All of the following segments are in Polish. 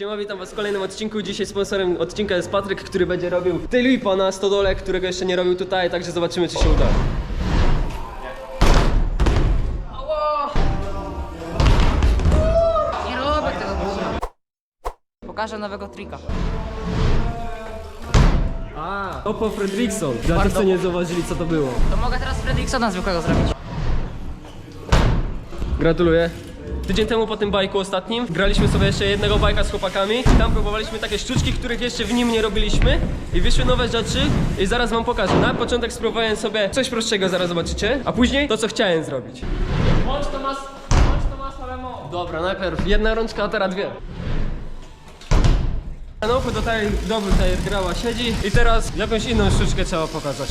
Siema, witam was w kolejnym odcinku. Dzisiaj sponsorem odcinka jest Patryk, który będzie robił Tylipa na stodole, którego jeszcze nie robił tutaj, także zobaczymy czy się uda. Nie robię tego. Pokażę nowego trika. A, Opo Fredrickson. Dla tych co nie zauważyli co to było. To mogę teraz Fredricksona zwykłego zrobić. Gratuluję. Tydzień temu po tym bajku ostatnim graliśmy sobie jeszcze jednego bajka z chłopakami i tam próbowaliśmy takie sztuczki, których jeszcze w nim nie robiliśmy i wyszły nowe rzeczy i zaraz wam pokażę. Na początek spróbowałem sobie coś prostszego, zaraz zobaczycie, a później to co chciałem zrobić. Bądź to mas, bądź to mas, Dobra, najpierw jedna rączka, a teraz dwie. No, tutaj dobry tutaj grała siedzi i teraz jakąś inną sztuczkę trzeba pokazać.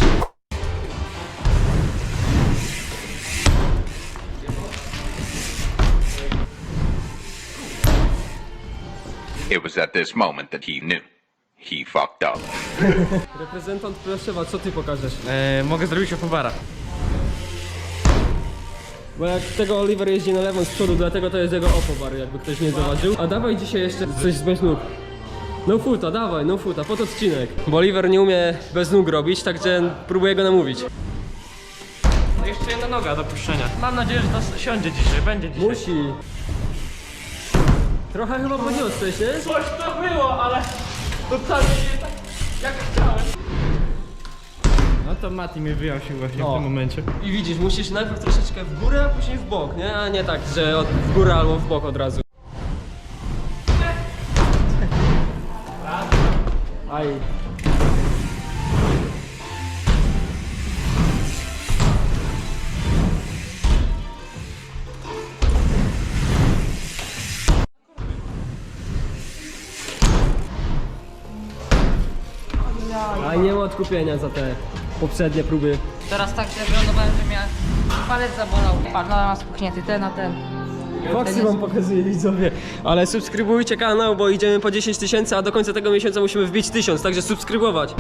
It was at this moment that he knew. He fucked up. Reprezentant Plaszewa, co ty pokażesz? E, mogę zrobić opowara. Bo jak tego Oliver jeździ na lewą z przodu, dlatego to jest jego opobar, jakby ktoś nie zauważył. A dawaj dzisiaj jeszcze coś z bez nóg. No futa, dawaj, no futa, pod odcinek. Bo Oliver nie umie bez nóg robić, także próbuję go namówić. No jeszcze jedna noga do puszczenia. Mam nadzieję, że to siądzie dzisiaj, będzie dzisiaj. Musi. Trochę chyba podniosłeś, nie? Coś to było, ale totalnie nie tak jak chciałem. No to Mati mnie wyjaśnił właśnie O. w tym momencie. I widzisz, musisz najpierw troszeczkę w górę, a później w bok, nie? A nie tak, że od, w górę albo w bok od razu. Aj. Nie ma odkupienia za te poprzednie próby. Teraz tak się wylądowałem, że mnie palec zabolał. Patrz, na spuchnięty ten, na ten. Foxy wam pokazuje widzowie. Ale subskrybujcie kanał, bo idziemy po 10 tysięcy, a do końca tego miesiąca musimy wbić 1000, także subskrybować.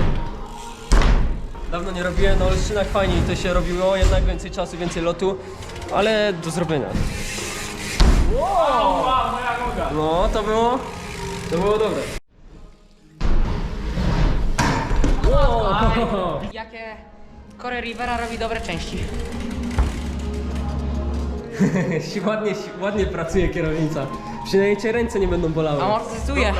Dawno nie robiłem, na Olsztynach fajniej to się robiło, jednak więcej czasu, więcej lotu, ale do zrobienia. No, to było, to było dobre. Wow. Jakie Core Rivera robi dobre części. ładnie, ładnie pracuje kierownica. Przynajmniej cię ręce nie będą bolały. Amortyzuje.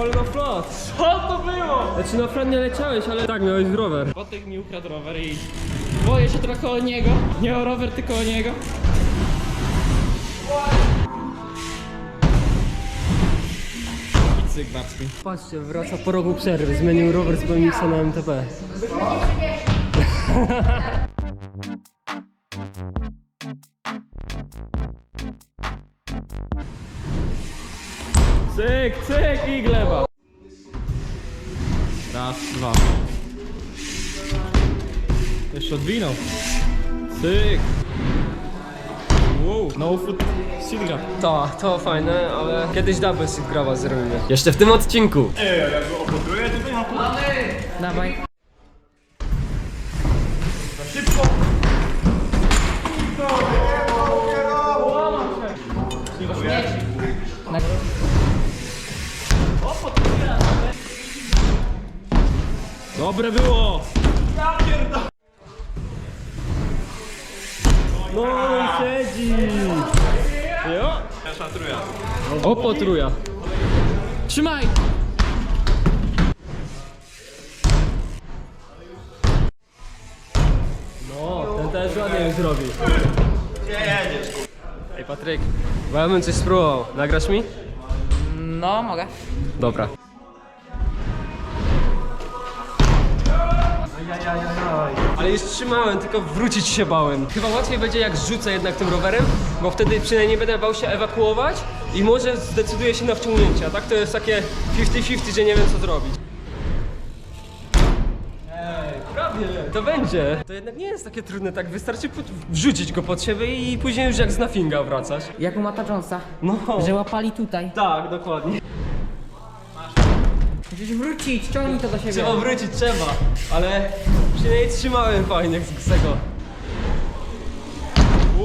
Ale na flat. Co to było? Znaczy na flat nie leciałeś, ale tak, miałeś rower. Botek mi ukradł rower i boję się trochę o niego. Nie o rower, tylko o niego. Cyk, babski. Patrzcie, wraca po roku przerwy, zmienił rower z BMX na MTB. cyk, cyk i gleba. Raz, dwa. Jeszcze odwinął. Cyk. Wow, no foot Silga. To, to fajne, ale kiedyś double seat grawa zrobimy. Jeszcze w tym odcinku. Dawaj. Na... Dobre było! No i siedzi. Jo. Pierwsza truja. O, potruja. Trzymaj! No, ten też ładnie już zrobił. Gdzie jedziesz? Ej Patryk, bo ja bym coś spróbował. Nagrasz mi? No, mogę. Dobra. Ale już trzymałem, tylko wrócić się bałem. Chyba łatwiej będzie jak rzucę jednak tym rowerem, bo wtedy przynajmniej będę bał się ewakuować i może zdecyduję się na wciągnięcie, a tak to jest takie 50-50, że nie wiem co zrobić. Ej, prawie, to będzie. To jednak nie jest takie trudne, tak wystarczy pod- wrzucić go pod siebie i później już jak z nothinga wracać. Jak u Mata Jonesa. No, Że łapali tutaj. tak, dokładnie. Musisz wrócić, ciągnij to do siebie. Trzeba wrócić, trzeba, ale przynajmniej trzymałem fajnie z tego.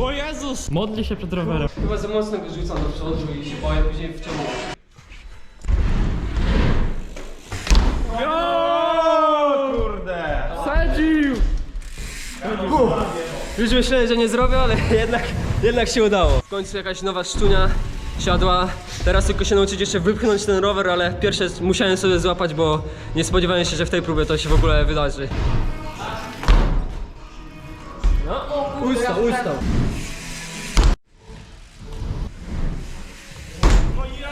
O Jezus! Modli się przed rowerem. Chyba za mocno go rzucam do przodu i się boję później w ciągu. Sadził! Już myślałem, że nie zrobię, ale jednak, jednak się udało. W końcu jakaś nowa szczunia siadła. Teraz tylko się nauczyć jeszcze wypchnąć ten rower, ale pierwsze musiałem sobie złapać, bo nie spodziewałem się, że w tej próbie to się w ogóle wydarzy. No, ustał, ustał. No i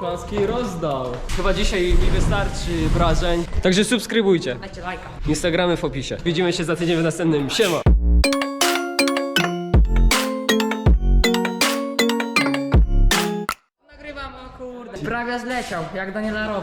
oklaski rozdał. Chyba dzisiaj mi wystarczy wrażeń. Także subskrybujcie. Dajcie lajka. Instagramy w opisie. Widzimy się za tydzień w następnym. Siema! Nagrywam, o kurde. Prawie zleciał, jak Daniela rower.